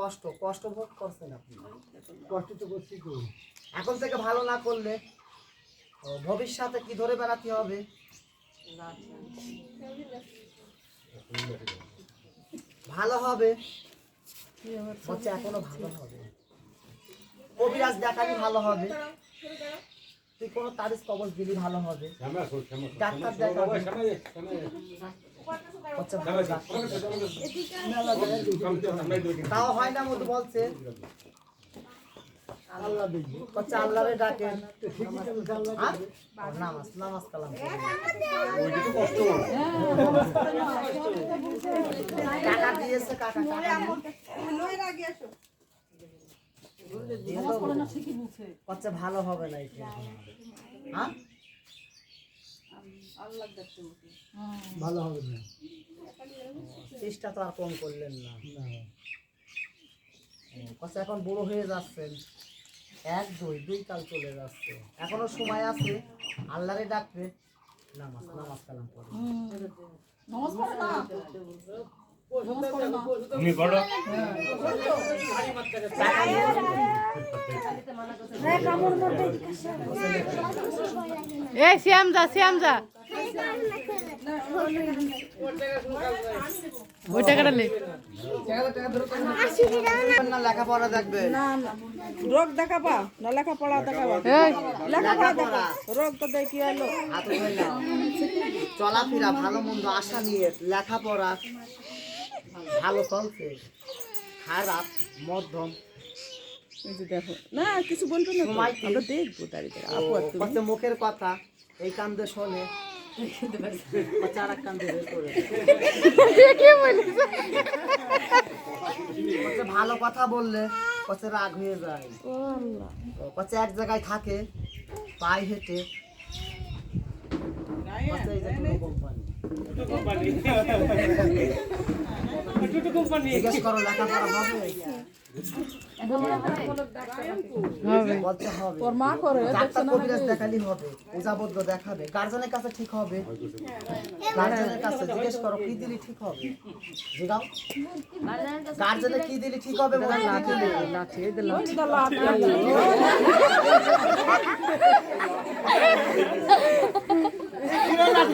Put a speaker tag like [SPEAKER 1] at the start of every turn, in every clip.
[SPEAKER 1] কষ্ট কষ্ট ভোগ করছেন আপনি।
[SPEAKER 2] কষ্ট তো করছি
[SPEAKER 1] এখন থেকে ভালো না করলে ভবিষ্যতে কি ধরে বেড়াতে হবে? ভালো হবে, হচ্ছে এখনও ভালো হবে। কবিরাজ দেখানি ভালো হবে। তুই কোনো তারিখ কবচ দিলি ভালো হবে ডাক্তার দেখাবি। তাও হয় না মতো বলছে
[SPEAKER 2] আল্লাহ
[SPEAKER 1] আল্লাহরে ডাকেন হ্যাঁ? নামাজ নামাজ কালাম। দিয়েছে কাকা হচ্ছে ভালো হবে না এটা। হ্যাঁ?
[SPEAKER 2] ভালো হবে না।
[SPEAKER 1] চেষ্টা তো আর কম করলেন না। কচ্ছে এখন বড় হয়ে যাচ্ছেন। এক দুই দুই কাল চলে যাচ্ছে। এখনও সময় আছে। আল্লাহরে ডাকবে। নামাজ নামাজ কালাম পড়ে।
[SPEAKER 3] তুমি
[SPEAKER 4] এ শ্যাম যা শ্যাম যা। ওই টাকাটা লে
[SPEAKER 1] লেখাপড়া দেখবে।
[SPEAKER 5] রোগ দেখাবা না লেখাপড়া দেখাবা। লেখাপড়া দেখো রোগ তো দেখি এলো।
[SPEAKER 1] চলাফেরা ভালো মন্দ আশা নিয়ে লেখাপড়া। ভালো চলছে। খারাপ মধ্যম।
[SPEAKER 5] এই যে দেখো। না কিছু বলবে না? আমরা দেখব দাঁড়িয়ে দাঁড়িয়ে। আপু আর
[SPEAKER 1] মুখের কথা এই কান্দে শোনে। এক কান্দে ভালো কথা বললে কত রাগ হয়ে যায়। কত এক জায়গায় থাকে পায়ে হেঁটে দেখাবে গার্জেনের কাছে ঠিক হবে গার্জেনের কাছে জিজ্ঞেস করো কি দিলি ঠিক হবে জিগাও গার্জেনে কি দিলি ঠিক হবে বলে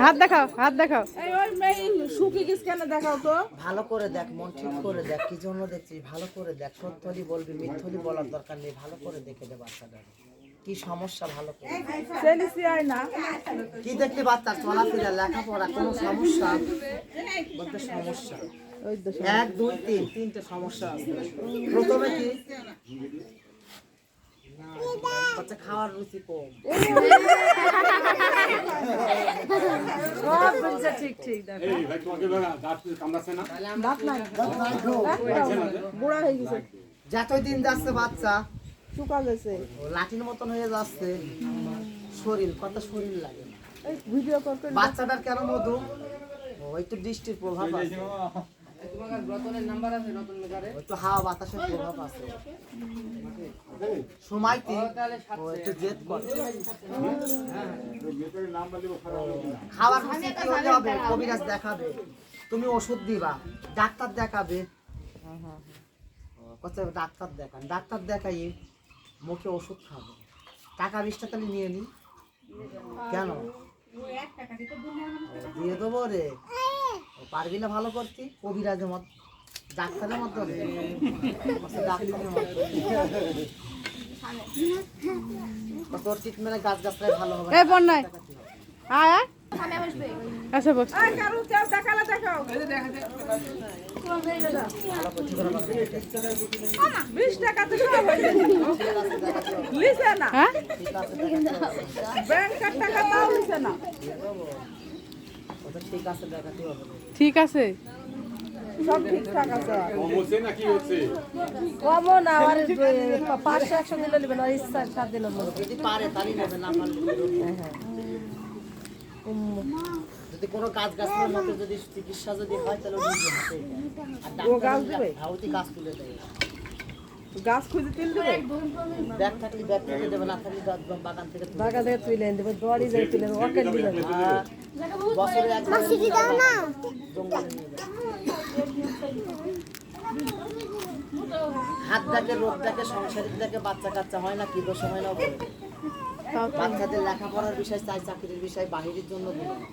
[SPEAKER 4] হাত দেখাও হাত দেখাও।
[SPEAKER 5] দেখাও তো।
[SPEAKER 1] ভালো করে দেখ মন ঠিক করে দেখ কি জন্য দেখছিস? ভালো করে দেখ সত্যি বলবি মিথ্যলি বলার দরকার নেই ভালো করে দেখে দে বাচ্চাটা কি সমস্যা ভালো করে কি দেখলি বাচ্চার চলাফেরা লেখাপড়া কোনো সমস্যা? বলতে সমস্যা। এক দুই তিন তিনটে সমস্যা আছে। প্রথমে কি? বাচ্চা খাওয়ার রুচি কম।
[SPEAKER 5] সব ঠিক ঠিক দেখো।
[SPEAKER 3] এই ভাই তোমাকে দাঁত কামড়াচ্ছে না?
[SPEAKER 5] দাঁত নাই। বুড়া হয়ে গেছে।
[SPEAKER 1] যতই দিন যাচ্ছে বাচ্চা
[SPEAKER 5] শুকা গেছে
[SPEAKER 1] লাঠির মতন হয়ে যাচ্ছে। শরীর কত শরীর লাগে
[SPEAKER 5] এই ভিডিও
[SPEAKER 1] বাচ্চাটার কেন মধু? ও তো দৃষ্টির প্রভাব আছে। একটু হাওয়া বাতাসের প্রভাব আছে। সময় একটু জেদ করে। খাওয়ার রুচি কি হলে হবে? কবিরাজ দেখাবে। তুমি ওষুধ দিবা। ডাক্তার দেখাবে। কত ডাক্তার দেখান। ডাক্তার দেখাই মুখে ওষুধ খাবে। টাকা বিশটা তাহলে নিয়ে নি। কেন? দিয়ে দেবো রে। পারবি না ভালো করতে কবিরাজের মত ডাক্তারের মতো রে কত ডাক্তারের মতো কত ট্রিটমেন্টে গাছ গাছটাই ভালো হবে
[SPEAKER 4] এই বন্যায়। আয় আচ্ছা বস।
[SPEAKER 5] বিশ টাকা তো হয়ে না।
[SPEAKER 4] হ্যাঁ?
[SPEAKER 5] ব্যাংকের টাকা তাও না।
[SPEAKER 1] ঠিক আছে দেখাতে হবে।
[SPEAKER 4] ঠিক আছে।
[SPEAKER 5] সব ঠিকঠাক আছে।
[SPEAKER 3] কম হচ্ছে না কি হচ্ছে?
[SPEAKER 5] কমও না আর পাঁচশো একশো দিলে নেবেন আর ইচ্ছা সাত দিনের মধ্যে
[SPEAKER 1] যদি পারে না পারলে
[SPEAKER 5] হ্যাঁ হ্যাঁ।
[SPEAKER 1] যদি কোনো কাজ মতো যদি চিকিৎসা যদি হয় তাহলে আর ডাক্তার গাছ তুলে দেবে
[SPEAKER 5] গাছ খুঁজে তিল দেবে?
[SPEAKER 1] ব্যাগ থাকলে ব্যাগ তুলে দেবে না থাকলে গাছ- বাগান থেকে তুলে
[SPEAKER 5] দেবে। দড়ি যাই তুলে দেবে ওকে দিলে
[SPEAKER 1] বছরে একবার হাত দেখে রোগ দেখে সংসারিক দেখে বাচ্চা কাচ্চা হয় না কি দোষ হয় না দেবে। বাচ্চাদের লেখাপড়ার বিষয় চাই চাকরির বিষয় বাহিরের জন্য দিল না।